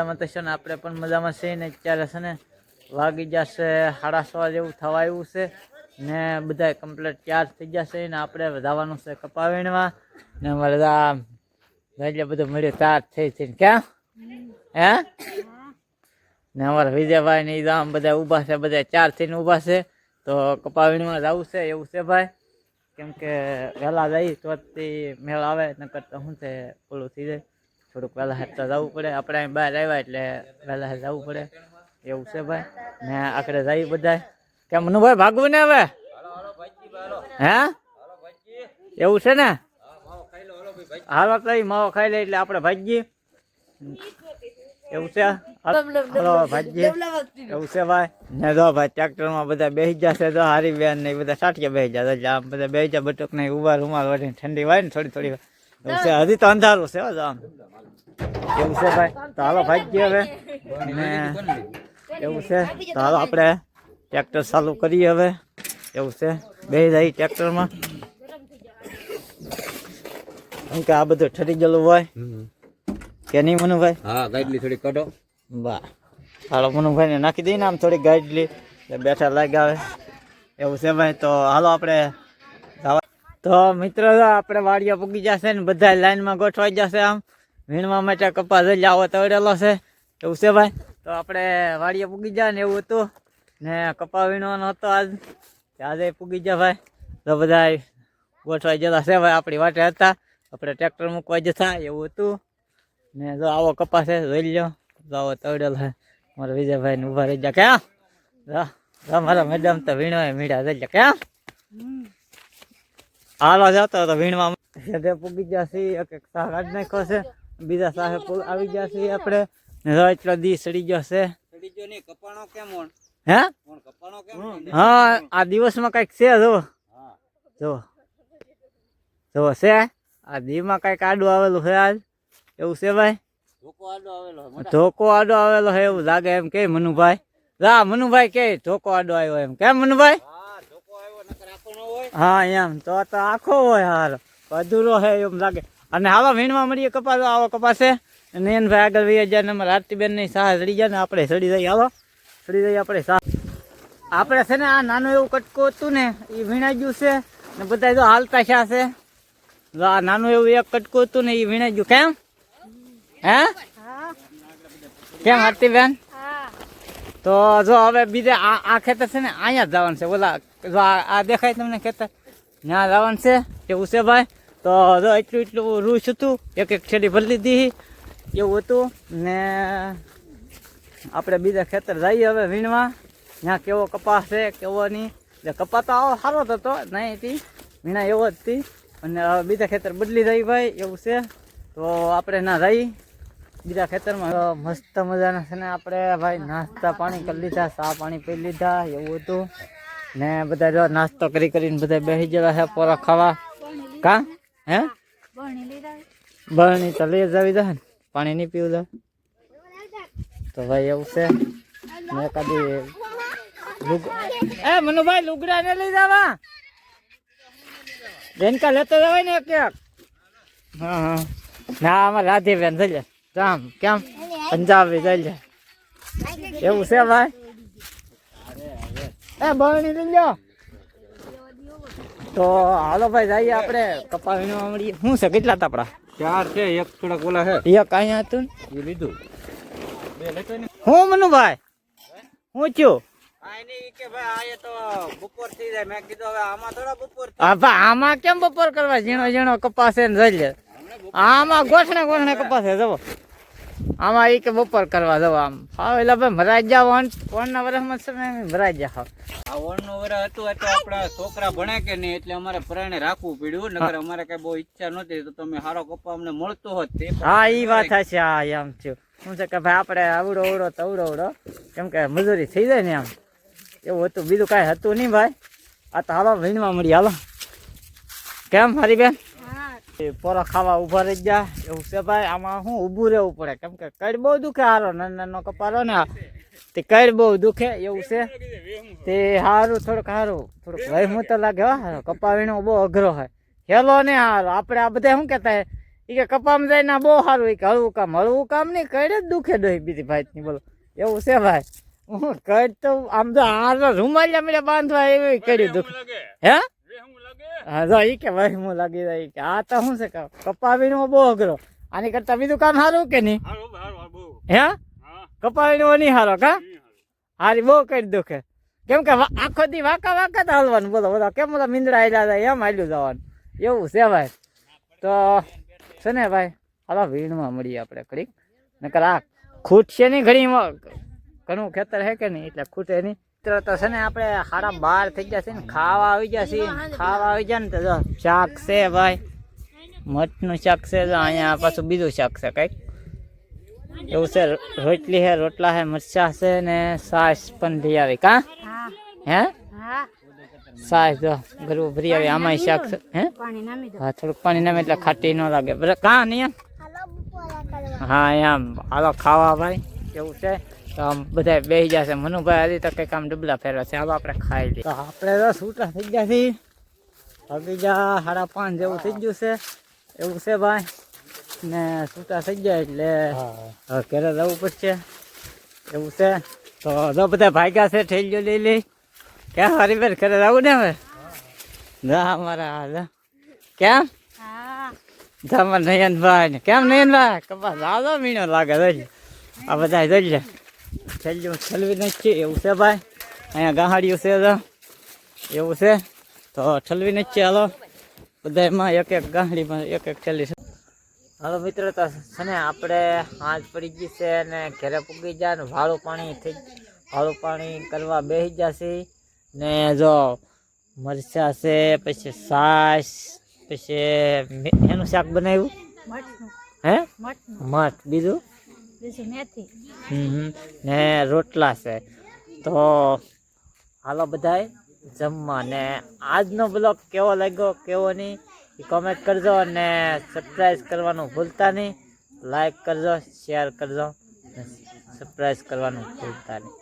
મજામાં થશો ને આપણે પણ મજામાં છીએ ને અત્યારે છે ને વાગી જશે સાડા સો જેવું થવા આવ્યું છે ને બધા કમ્પ્લીટ તૈયાર થઈ જશે ને આપણે જવાનું છે કપાવીણમાં ને આ એટલે બધું મળ્યું તૈયાર થઈ થઈને ક્યાં? હે? ને અમારા વિજયભાઈ ને આમ બધા ઊભા છે બધા ચાર થઈને ઊભા છે. તો કપાવીણમાં જવું છે, એવું છે ભાઈ? કેમ કે વહેલા જઈ તો મેળ આવે, નકર તો શું છે, ઓલું થઈ જાય. થોડુંક વહેલા હાથ તો જવું પડે. આપણે અહીં બહાર આવ્યા એટલે વહેલા હાથ જવું પડે. એવું છે ભાઈ. ને આખરે જઈએ બધા કેમ મનુભાઈ ભાગવું ને હવે? હે? એવું છે ને? હાલો તો ઈ માવો ખાઈ લે. એટલે આપણે ભાગીએ. એવું છે? હાલો ભાગીએ. એવું છે ભાઈ? ને જો ભાઈ ટ્રેક્ટરમાં બધા બેસી જશે તો હારી બેન ને બધા સાઠિયા બેસી જશે બધા બેસી જાય બટુક ને ઊભા રૂમાલ વળીને ઠંડી વાય ને થોડી થોડી એવું છે? હજી તો અંધારું છે આમ. એવું છે ભાઈ? તો હાલો ભાગીએ હવે. ને એવું છે? તો હાલો આપણે ટ્રેક્ટર ચાલુ કરીએ હવે. એવું છે? બે જાય ટ્રેક્ટરમાં. કેમ કે આ બધું ઠરી ગયેલું હોય. કે નહીં મનુભાઈ? હા ગાઈડલી થોડી કાઢો. વાહ. હાલો મનુભાઈને નાખી દઈને આમ થોડી ગાઈડલી. બેઠા લાગ આવે એવું છે ભાઈ? તો હાલો આપણે તો મિત્રો આપણે વાડિયા પૂગી જશે ને બધા લાઈનમાં ગોઠવાઈ જશે આમ. વીણવા માટે કપાસ જ આવો તળેલો છે. એવું છે ભાઈ? તો આપણે વાડિયા પૂગી જાય ને એવું હતું. ને કપા વીણવાનો હતો આજ. આજે પૂગી જાય ભાઈ. તો બધા ગોઠવાઈ જતા છે ભાઈ આપણી વાટે હતા. આપણે ટ્રેક્ટર મૂકવા જતા, એવું હતું. ને જો આવો કપાસ છે, જોઈ લો જો આવો તળેલો છે. મારા વિજયભાઈ ને ઊભા રહી જા ક્યાં? જા જા મારા મેડમ તો વીણવા મીડા રહી જા ક્યાં હાલો જતો હતા વીણવા હેઠે પૂગી જશે એક એક શાક કાઢી નાખ્યો છે બીજા પૂ- આવી જશે આપણે. ને જો એટલો દી સડી ગયો છે. સડી ગયો નહીં કપાણો કેમ ઓણ? હે? ઓણ કપાણો કેમ હા આ દિવસમાં કંઈક છે જો હા. જો જો છે? આ દીમાં કંઈક આડું આવેલું છે આજ. એવું છે ભાઈ? ધોકો આડો આવેલો મોટા. ધોકો આડો આવેલો છે એવું લાગે એમ કે મનુભાઈ. રા મનુભાઈ કે ધોકો આડો આવ્યો એમ. કેમ મનુભાઈ હા ધોકો આવ્યો નકર આખો ન હોય હા એમ. તો તો આખો હોય હાર અધૂરો હે એમ લાગે. અને આવા વીણવા મળીએ કપાસ આવો કપાસે. નયનભાઈ આગળ વહી જાય ને અમારે આરતીબેનની સાહ સડી જાય ને આપણે સડી જઈએ આવો સડી જઈએ આપણે સાહ. આપણે છે ને આ નાનું એવું કટકું હતું ને એ વીણાઈ ગયું છે. ને બધા જો હાલતા શા છે. આ નાનું એવું એક કટકું હતું ને એ વીણાઈ ગયું. કેમ? હે? કેમ આરતીબેન તો જો હવે બીજે આ આ ખેતર છે ને અહીંયા જ જવાનું છે. ઓલા જો આ આ દેખાય તમને ખેતર ત્યાં લાવવાનું છે, એવું છે ભાઈ? તો જો એટલું એટલું રૂસ હતું, એક એક છેડી ભરી લીધી. એવું હતું. ને આપણે બીજા ખેતર જઈએ હવે વીણવા. ત્યાં કેવો કપાસ છે, કેવો નહીં એટલે કપા તો આવો સારો જ હતો, નહીં હતી. વીણા એવો જ હતી. અને બીજા ખેતર બદલી જાય ભાઈ, એવું છે. તો આપણે ના જઈ બીજા ખેતરમાં મસ્ત મજાના છે ને આપણે. ભાઈ નાસ્તા પાણી કરી લીધા, ચા પાણી પી લીધા, એવું હતું. ને બધા જો નાસ્તો કરી કરીને બધા બેસી જવા છે પોરા ખાવા. કા? હે? બરણી તો લઈ જવી દે પાણી નહીં પીવું દે તો ભાઈ એવું છે. મેં કદી એ મનુભાઈ લુગડા ને લઈ જવા. રેનકા લેતો જવાય ને એક હા હા. ના આમાં રાધેબેન થઈ જાય કેમ? પંજાબી થઈ જાય એવું છે ભાઈ? એ બરણી લઈ લો તો હાલો ભાઈ જઈએ આપણે. કપા વીણવા મળીએ શું છે કેટલા તાપડા? ચાર છે એક થોડાક ઓલા છે. એક અહીંયા હતું એ લીધું. બે લેતો ને હું મનુભાઈ? હું હવે આમાં કેમ બપોર કરવા? ઝીણો ઝીણો કપાસે આમાં ગોઠણે ગોઠણે કપાસે જવો આમાં એ કે બપોર કરવા જવો આમ. હા એટલે ભાઈ મરાઈ જાવ કોણના વર્ષમાં સમય મરાઈ જાવ આ ઓણનું વરસ હતું એટલે આપણા છોકરા ભણે કે નહીં એટલે અમારે પરાણે રાખવું પડ્યું. નકર અમારે કઈ બહુ ઈચ્છા નહોતી તો તમે સારો કપા અમને મળતો હોત તે હા એ વાત હશે હા એમ થયું. શું છે કે ભાઈ આપણે આવડો અવડો તવડો અવડો કેમ કે મજૂરી થઈ જાય ને આમ એવું હતું બીજું કાંઈ હતું નહીં ભાઈ. આ તો હાલો વીણવા મળી હાલો. કેમ હરી બેન? પોરો ખાવા ઊભા રહી ગયા. એવું છે ભાઈ આમાં શું ઊભું રહેવું પડે. કેમ કે કઈ બહુ દુખે હારો નાનો નાનો કપારો ને. તે કઈ બહુ દુખે એવું છે. તે સારું થોડુંક સારું થોડુંક વહેમું તો લાગે હા કપાવીનો બહુ અઘરો હોય. હેલો ને હારો આપણે આ બધા શું કહેતા હે? એ કે કપામાં જાય ના બહુ સારું એ કે હળવું કામ હળવું કામ નહીં કઈ જ દુખે ડોહી બીજી ભાઈ ની બોલો. એવું છે ભાઈ. હું કઈ તો આમ તો હાર રૂમાલિયા મળ્યા બાંધવા એવી કઈ દુખે હે? હા જો ઈ કે ભાઈ હું લાગી જાય કે આ તો શું છે કે કપાવીનો બહુ અઘરો આની કરતા બીજું કામ સારું કે નહીં? હે? કપાવીનો નહીં સારો કા? હારી. બહુ કરી દુખે. કેમ કે આખો દી વાકા વાકા તો હાલવાનું. બોલો બોલો કેમ બધા મીંદડા આયલા હતા એમ હાલ્યું જવાનું. એવું છે ભાઈ. તો છે ને ભાઈ હાલો ભીડમાં મળીએ આપણે ઘડીક. નકર આ ખૂટશે નહીં ઘણી ઘણું ખેતર હે કે નહીં? એટલે ખૂટે નહીં. તો તો છે ને આપણે સારા બાર થઈ ગયા છે ને ખાવા આવી ગયા છીએ ખાવા આવી ગયા ને તો જો શાક છે ભાઈ. મઠનું શાક છે જો અહીંયા પાછું બીજું શાક છે કંઈક. એવું છે રોટલી છે રોટલા છે મરચા છે ને સાસ પણ લઈ આવી. કા? હે? સાસ જો ગરુ ભરી આવી. આમાં શાક છે. હે? હા થોડુંક પાણી નામે એટલે ખાટી ન લાગે. બરાબર કા નહીં હા એમ હાલો ખાવા ભાઈ. એવું છે? તો આમ બધા બેસી જશે મનુભાઈ હજી તો કંઈક આમ ડબલા ફેરવા છે. હાલો આપણે ખાઈ લઈએ. તો આપણે તો છૂટા થઈ ગયા છીએ. હવે જા સાડા પાંચ જેવું થઈ ગયું છે. એવું છે ભાઈ. ને છૂટા થઈ ગયા એટલે હવે ઘરે જવું પડશે. એવું છે. તો જો બધા ભાગ્યા છે ઠેલીઓ લઈ લઈ. ક્યાં હરીબેન ઘરે જવું ને હવે? ના મારા હાલ. કેમ હા. તમાર નયનભાઈ ને કેમ નયનભાઈ? કપાસ લાલો મીણો લાગે જોઈ આ બધા જોઈ લે. છેલ્લું ઠલવી છે એવું છે ભાઈ. અહીંયા ગાહાડીયું છે એવું છે. તો ઠલવી છે હાલો. બધા એમાં એક એક ગાહડીમાં એક એક છેલ્લી છે. હાલો મિત્રો તો છે ને આપણે હાથ પડી ગઈ છે ને ઘરે પૂગી જાય ને વાળું પાણી થઈ વાળું પાણી કરવા બેસી જશે ને જો મરચા છે પછી સાસ પછી એનું શાક બનાવ્યું? હે? મઠ બીજું? બીજું મેથી. ને રોટલા છે. તો હાલો બધાય જમવા. ને આજનો બ્લોગ કેવો લાગ્યો કેવો નહીં એ કોમેન્ટ કરજો અને સરપ્રાઈઝ કરવાનું ભૂલતા નહીં. લાઈક કરજો શેર કરજો સરપ્રાઈઝ કરવાનું ભૂલતા નહીં.